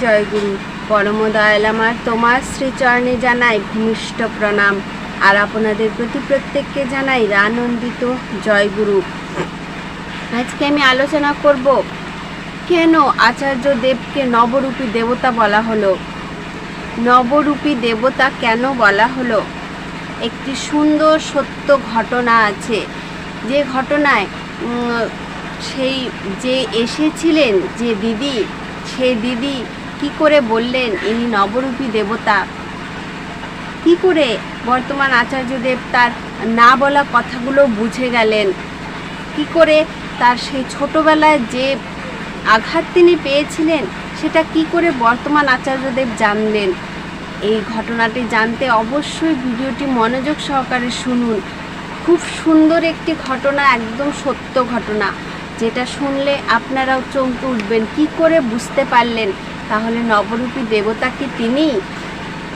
জয় গুরু পরম দয়াল আমার, তোমার শ্রীচরণে জানাই ভূমিষ্ঠ প্রণাম। আর আপনাদের প্রতি প্রত্যেককে জানাই আনন্দিত জয় গুরু আজকে আমি আলোচনা করব, কেন আচার্য দেবকে নবরূপী দেবতা বলা হলো? নবরূপী দেবতা কেন বলা হলো? একটি সুন্দর সত্য ঘটনা আছে। যে ঘটনায় সেই যে এসেছিলেন যে দিদি, সেই দিদি কি করে বললেন ইনি নবরূপী দেবতা? কি করে বর্তমান আচার্যদেব তার না বলা কথাগুলো বুঝে গেলেন? কি করে তার সেই ছোটবেলায় যে আঘাত তিনি পেয়েছিলেন, সেটা কি করে বর্তমান আচার্যদেব জানলেন? এই ঘটনাটি জানতে অবশ্যই ভিডিওটি মনোযোগ সহকারে শুনুন। খুব সুন্দর একটি ঘটনা, একদম সত্য ঘটনা। যেটা শুনলে আপনারাও চমকে উঠবেন। কি করে বুঝতে পারলেন? তাহলে নবরূপী দেবতা কি তিনি?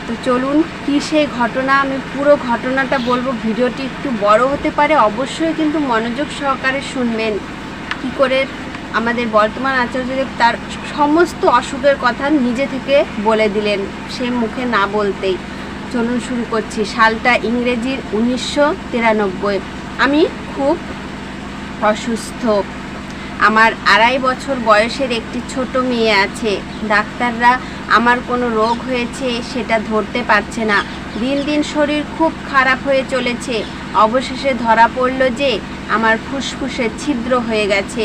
তো চলুন, কি সেই ঘটনা? আমি পুরো ঘটনাটা বলব, ভিডিওটি একটু বড় হতে পারে, অবশ্যই কিন্তু মনোযোগ সহকারে শুনবেন। কি করে আমাদের বর্তমান আচার্যদেব তার সমস্ত অসুখের কথা নিজে থেকে বলে দিলেন, সে মুখে না বলতেই। চলুন শুরু করছি, সালটা ইংরেজির উনিশশো তিরানব্বই। আমি খুব অসুস্থ। আমার আড়াই বছর বয়সের একটি ছোট মেয়ে আছে। ডাক্তাররা আমার কোনো রোগ হয়েছে সেটা ধরতে পারছে না। দিন দিন শরীর খুব খারাপ হয়ে চলেছে। অবশেষে ধরা পড়ল যে আমার ফুসফুসে ছিদ্র হয়ে গেছে।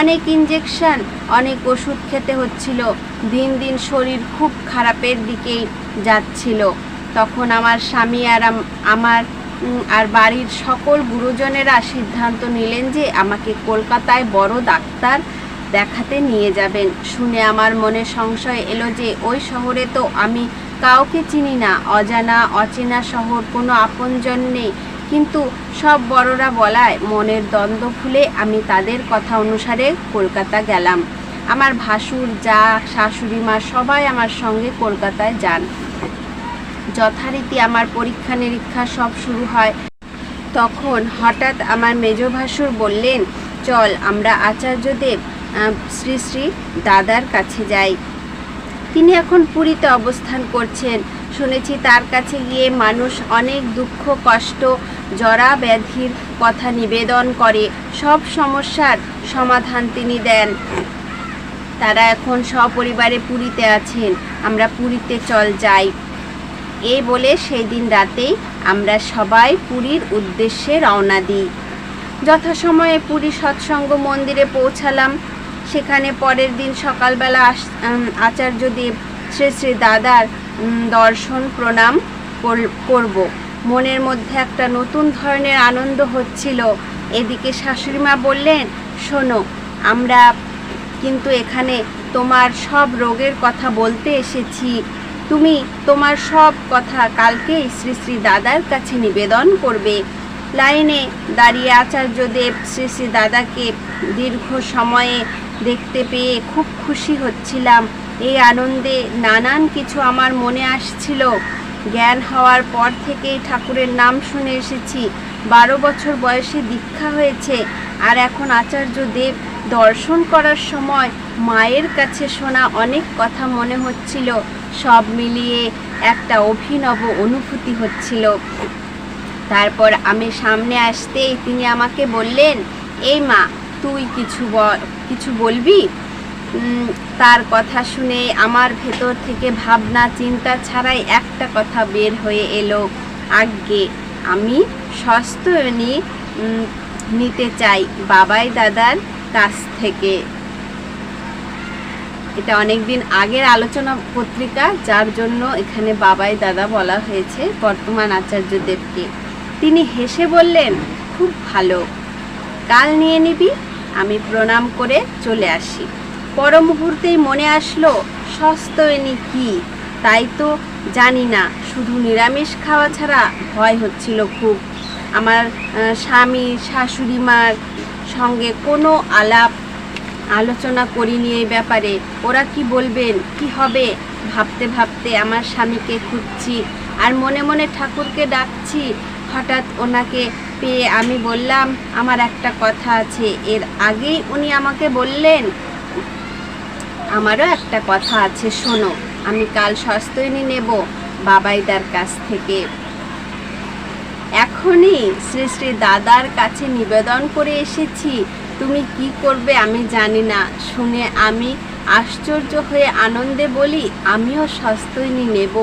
অনেক ইঞ্জেকশন অনেক ওষুধ খেতে হচ্ছিল। দিন দিন শরীর খুব খারাপের দিকেই যাচ্ছিল। তখন আমার স্বামী আর আমার আর বাড়ির সকল গুরুজনেরা সিদ্ধান্ত নিলেন যে আমাকে কলকাতায় বড় ডাক্তার দেখাতে নিয়ে যাবেন। শুনে আমার মনে সংশয় এলো যে ওই শহরে তো আমি কাউকে চিনি না। অজানা, অচেনা শহর, কোনো আপনজন নেই। কিন্তু সব বড়রা বলায়, মনের দ্বন্দ্ব ফুলে আমি তাদের কথা অনুসারে কলকাতা গেলাম। আমার ভাসুর, যা শাশুড়ি মা সবাই আমার সঙ্গে কলকাতায় যান। যথারীতি আমার পরীক্ষা নিরীক্ষা সব শুরু হয়। তখন হঠাৎ আমার মেজ ভাসুর বললেন, চল, আমরা আচার্যদেব শ্রী শ্রী দাদার কাছে যাই। তিনি এখন পুরীতে অবস্থান করছেন। শুনেছি তার কাছে গিয়ে মানুষ অনেক দুঃখ, কষ্ট, জরা ব্যাধির কথা নিবেদন করে। সব সমস্যার সমাধান তিনি দেন। তারা এখন সপরিবারে পুরীতে আছেন। আমরা পুরীতে চল যাই। এই বলে সেই দিন রাতেই আমরা সবাই পুরীর উদ্দেশ্যে রওনা দিই। যথাসময়ে পুরী সৎসঙ্গ মন্দিরে পৌঁছালাম। সেখানে পরের দিন সকালবেলা উম, আচার্যদেব শ্রী শ্রী দাদার দর্শন প্রণাম কর- করব। মনের মধ্যে একটা নতুন ধরনের আনন্দ হচ্ছিল। এদিকে শাশুড়িমা বললেন শোনো আমরা কিন্তু এখানে তোমার সব রোগের কথা বলতে এসেছি। তুমি তোমার সব কথা কালকেই শ্রী শ্রী দাদার কাছে নিবেদন করবে। লাইনে দাঁড়িয়ে আচার্যদেব শ্রী শ্রী দাদাকে দীর্ঘ সময়ে দেখতে পেয়ে খুব খুশি হচ্ছিলাম। এই আনন্দে নানান কিছু আমার মনে আসছিল। জ্ঞান হওয়ার পর থেকেই ঠাকুরের নাম শুনে এসেছি। বারো বছর বয়সে দীক্ষা হয়েছে আর এখন আচার্য দেব দর্শন করার সময় মায়ের কাছে শোনা অনেক কথা মনে হচ্ছিল। সব মিলিয়ে একটা অভিনব অনুভূতি হচ্ছিল। তারপর আমি সামনে আসতেই তিনি আমাকে বললেন, এই মা, তুই কিছু কিছু বলবি? তার কথা শুনে আমার ভেতর থেকে ভাবনা, চিন্তা ছাড়াই একটা কথা বের হয়ে এলো। আজ্ঞে, আমি সস্তয়নি নিতে চাই। বাবাই দাদার কাছ থেকে। এটা অনেক দিন আগের আলোচনা পত্রিকা, যার জন্য এখানে বাবাই দাদা বলা হয়েছে, বর্তমান আচার্যদেবকে তিনি হেসে বললেন, খুব ভালো। কাল নিয়ে নিবি, আমি প্রণাম করে চলে আসি। পর মুহূর্তেই মনে আসলো সস্তয়নি কি? তাই তো জানি না, শুধু নিরামিষ খাওয়া ছাড়া ভয় হচ্ছিল খুব। আমার স্বামী, শাশুড়ি মার সঙ্গে কোনো আলাপ আলোচনা করিনি এই ব্যাপারে। ওরা কি বলবেন, কি হবে? ভাবতে ভাবতে আমার স্বামীকে খুঁজছি আর মনে মনে ঠাকুরকে ডাকছি। হঠাৎ ওনাকে পেয়ে আমি বললাম, আমার একটা কথা আছে, এর আগেই উনি আমাকে বললেন। আমারও একটা কথা আছে, শোনো, আমি কাল সস্তৈনী নেব বাবাইদার কাছ থেকে। এখনই শ্রী শ্রী দাদার কাছে নিবেদন করে এসেছি। তুমি কি করবে আমি জানি না। শুনে আমি আশ্চর্য হয়ে আনন্দে বলি, আমিও সস্তৈনী নেব।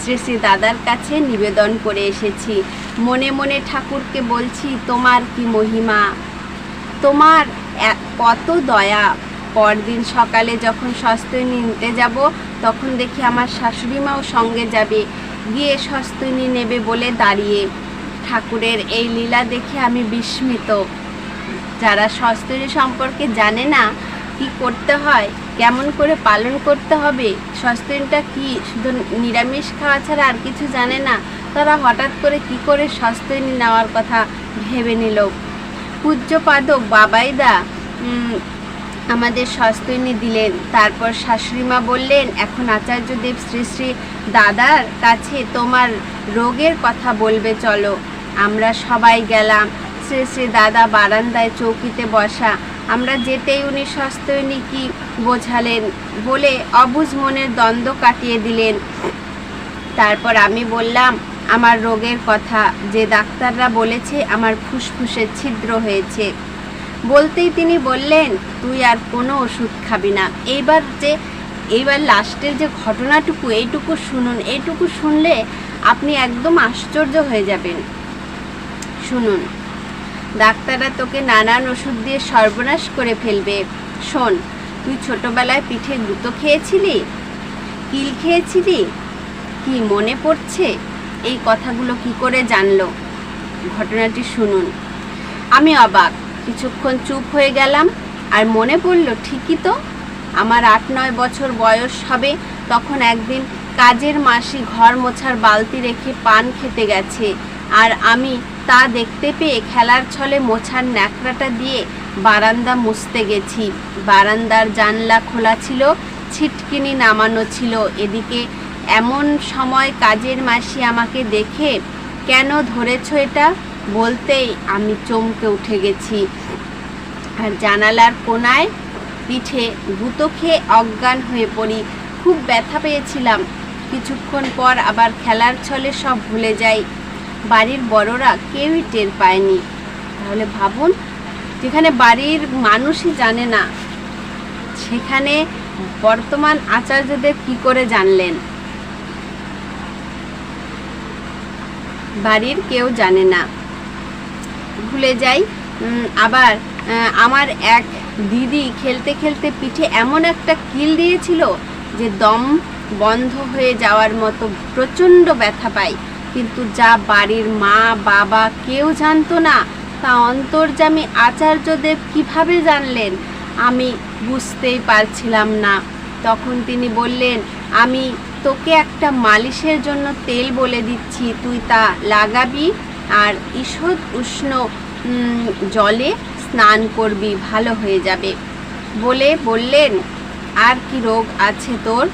শ্রী শ্রী দাদার কাছে নিবেদন করে এসেছি। মনে মনে ঠাকুরকে বলছি, তোমার কি মহিমা? তোমার কত দয়া পরদিন সকালে যখন সস্তৈনী নিতে যাব, তখন দেখি আমার শাশুড়ি মাও সঙ্গে যাবে। গিয়ে সস্তৈনী নেবে বলে দাঁড়িয়ে। ঠাকুরের এই লীলা দেখে আমি বিস্মিত। যারা সস্তৈনী সম্পর্কে জানে না, কি করতে হয়, কেমন করে পালন করতে হবে, সস্তৈনটা কি, শুধু নিরামিষ খাওয়া ছাড়া আর কিছু জানে না, তারা হঠাৎ করে কি করে সস্তৈনী নেওয়ার কথা ভেবে নিল। পূজ্যপাদক বাবাইদা আমাদের সস্তৈনী দিলেন। তারপর শাশুড়িমা বললেন, এখন আচার্যদেব শ্রী শ্রী দাদার কাছে তোমার রোগের কথা বলবে, চলো। আমরা সবাই গেলাম। শ্রী শ্রী দাদা বারান্দায় চৌকিতে বসা। আমরা যেতেই উনি সস্তৈনী কি বোঝালেন, বলে অবুঝ মনের দ্বন্দ্ব কাটিয়ে দিলেন। তারপর আমি বললাম, আমার রোগের কথা। যে ডাক্তাররা বলেছে, আমার ফুসফুসে ছিদ্র হয়েছে। বলতেই তিনি বললেন, তুই আর কোনো ওষুধ খাবি না। এইবার যে, এইবার লাস্টের যে ঘটনাটুকু, এইটুকু শুনুন। এইটুকু শুনলে আপনি একদম আশ্চর্য হয়ে যাবেন। শুনুন, ডাক্তাররা তোকে নানান ওষুধ দিয়ে সর্বনাশ করে ফেলবে। শোন, তুই ছোটবেলায় পিঠে গুঁতো খেয়েছিলি? কিল খেয়েছিলি? কি মনে পড়ছে? এই কথাগুলো কি করে জানলো? ঘটনাটি শুনুন। আমি অবাক। কিছুক্ষণ চুপ হয়ে গেলাম আর মনে পড়ল, ঠিকই তো, আমার আট নয় বছর বয়স হবে, তখন একদিন কাজের মাসি ঘর মোছার বালতি রেখে পান খেতে গেছে আর আমি তা দেখতে পেয়ে খেলার ছলে মোছার ন্যাকড়াটা দিয়ে বারান্দা মুছতে গেছি। বারান্দার জানলা খোলা ছিল, ছিটকিনি নামানো ছিল। এদিকে এমন সময় কাজের মাসি আমাকে দেখে, কেন ধরেছ এটা? বলতেই আমি চমকে উঠে গেছি। আর জানালার কোনায় পিঠে গুঁতো খেয়ে অজ্ঞান হয়ে পড়ি। খুব ব্যথা পেয়েছিলাম। কিছুক্ষণ পর আবার খেলার ছলে সব ভুলে যাই। বাড়ির বড়রা কেউই টের পায়নি। তাহলে ভাবুন, যেখানে বাড়ির মানুষই জানে না, সেখানে বর্তমান আচার্যদেব কি করে জানলেন? বাড়ির কেউ জানে না। ভুলে যাই। আবার আমার এক দিদি খেলতে খেলতে পিঠে এমন একটা কিল দিয়েছিল যে দম বন্ধ হয়ে যাওয়ার মতো প্রচণ্ড ব্যথা পাই। কিন্তু যা বাড়ির মা, বাবা কেউ জানতো না, তা অন্তর্জামী আচার্যদেব কীভাবে জানলেন? আমি বুঝতেই পারছিলাম না। তখন তিনি বললেন, আমি তোকে একটা মালিশের জন্য তেল বলে দিচ্ছি, তুই তা লাগাবি? আর ঈষৎ উষ্ণ জলে স্নান করবি, ভালো হয়ে যাবে। বলে বললেন, আর কি রোগ আছে তোর?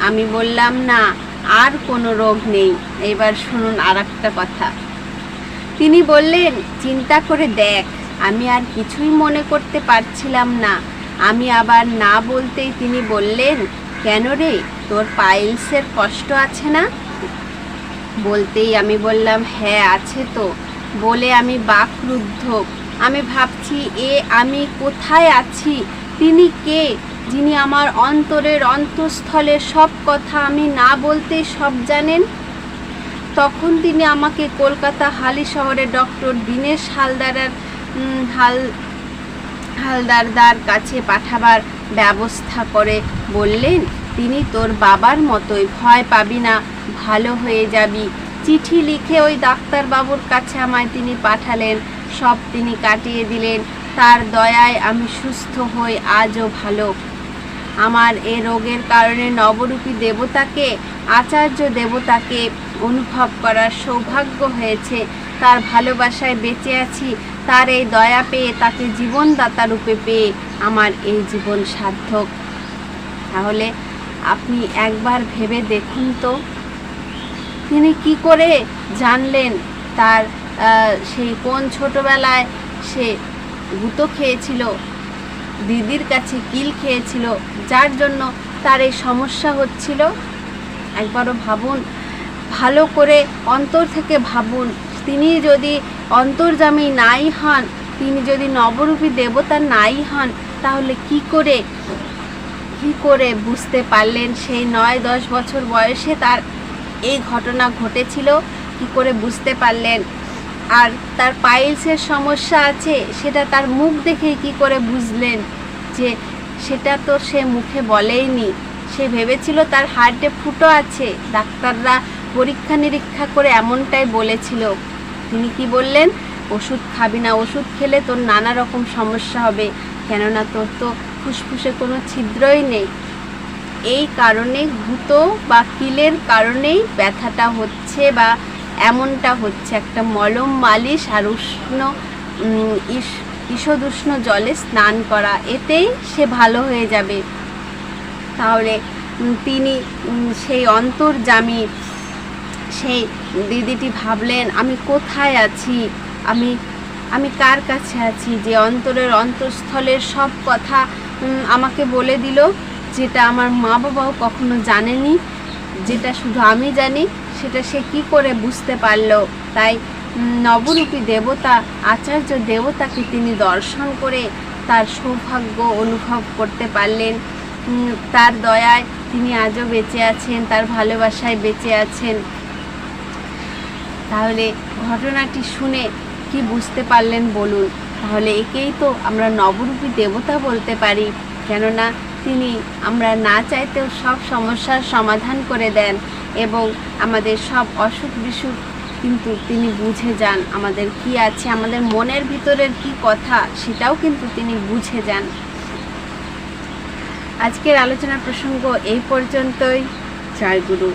আমি বললাম, না, আর কোনো রোগ নেই। এবার শুনুন আর একটা কথা। তিনি বললেন, চিন্তা করে দেখ, আমি আর কিছুই মনে করতে পারছিলাম না। আমি আবার না বলতেই তিনি বললেন, কেন রে, তোর পাইলসের কষ্ট আছে না? বলতেই আমি বললাম হ্যাঁ আছে তো। বলে আমি বাকরুদ্ধ আমি ভাবছি, এ আমি কোথায় আছি? তিনি কে? যিনি আমার অন্তরের অন্তঃস্থলে সব কথা আমি না বলতেই সব জানেন? তখন তিনি আমাকে কলকাতা হালি শহরে ডক্টর দীনেশ হালদারের হাল, হালদারদার কাছে পাঠাবার ব্যবস্থা করে বললেন, তিনি তোর বাবার মতোই, ভয় পাবি না। ভালো হয়ে যাবি। চিঠি লিখে ওই ডাক্তারবাবুর কাছে আমায় তিনি পাঠালেন। সব তিনি কাটিয়ে দিলেন। তার দয়ায় আমি সুস্থ হই, আজও ভালো। আমার এ রোগের কারণে নবরূপী দেবতাকে, আচার্য দেবতাকে অনুভব করার সৌভাগ্য হয়েছে। তার ভালোবাসায় বেঁচে আছি। তার এই দয়া পেয়ে তাকে জীবনদাতা রূপে পেয়ে আমার এই জীবন সার্থক। তাহলে আপনি একবার ভেবে দেখুন তো। তিনি কি করে জানলেন তার সেই কোন ছোটবেলায় সে গুঁতো খেয়েছিল, দিদির কাছে কিল খেয়েছিল, যার জন্য তার এই সমস্যা হচ্ছিল? একবারও ভাবুন, ভালো করে অন্তর থেকে ভাবুন, তিনি যদি অন্তর্জামী নাই হন, তিনি যদি নবরূপী দেবতা নাই হন, তাহলে কি করে কি করে বুঝতে পারলেন সেই নয় দশ বছর বয়সে তার এই ঘটনা ঘটেছিল, কি করে বুঝতে পারলেন? আর তার পাইলসের সমস্যা আছে, সেটা তার মুখ দেখেই কি করে বুঝলেন? যে সেটা তো সে মুখে বলেইনি। সে ভেবেছিল তার হার্টে ফুটো আছে। ডাক্তাররা পরীক্ষা নিরীক্ষা করে এমনটাই বলেছিল। তিনি কি বললেন? ওষুধ খাবি না, ওষুধ খেলে তোর নানা রকম সমস্যা হবে। কেননা তোর তো ফুসফুসে কোনো ছিদ্রই নেই। এই কারণে গুঁতো বা কিলের কারণেই ব্যথাটা হচ্ছে বা এমনটা হচ্ছে। একটা মলম, মালিশ আর উষ্ণ ঈষদুষ্ণ জলে স্নান করা, এতেই সে ভালো হয়ে যাবে। তাহলে তিনি সেই অন্তর্জামী সেই দিদিটি ভাবলেন, আমি কোথায় আছি? আমি আমি কার কাছে আছি? যে অন্তরের অন্তঃস্থলের সব কথা আমাকে বলে দিল। যেটা আমার মা বাবাও কখনো জানেনি, যেটা শুধু আমি জানি, সেটা সে কি করে বুঝতে পারল। তাই নবরূপী দেবতা, আচার্য দেবতাকে তিনি দর্শন করে তার সৌভাগ্য অনুভব করতে পারলেন। তার দয়ায় তিনি আজও বেঁচে আছেন, তার ভালোবাসায় বেঁচে আছেন। তাহলে ঘটনাটি শুনে কি বুঝতে পারলেন বলুন? তাহলে একেই তো আমরা নবরূপী দেবতা বলতে পারি। কেননা তিনি আমরা না চাইতেও সব সমস্যার সমাধান করে দেন এবং আমাদের সব অসুখ বিসুখ কিন্তু তিনি বুঝে যান আমাদের কি আছে, আমাদের মনের ভিতরের কি কথা সেটাও কিন্তু তিনি বুঝে যান। আজকের আলোচনা প্রসঙ্গ এই পর্যন্তই। জয় গুরু।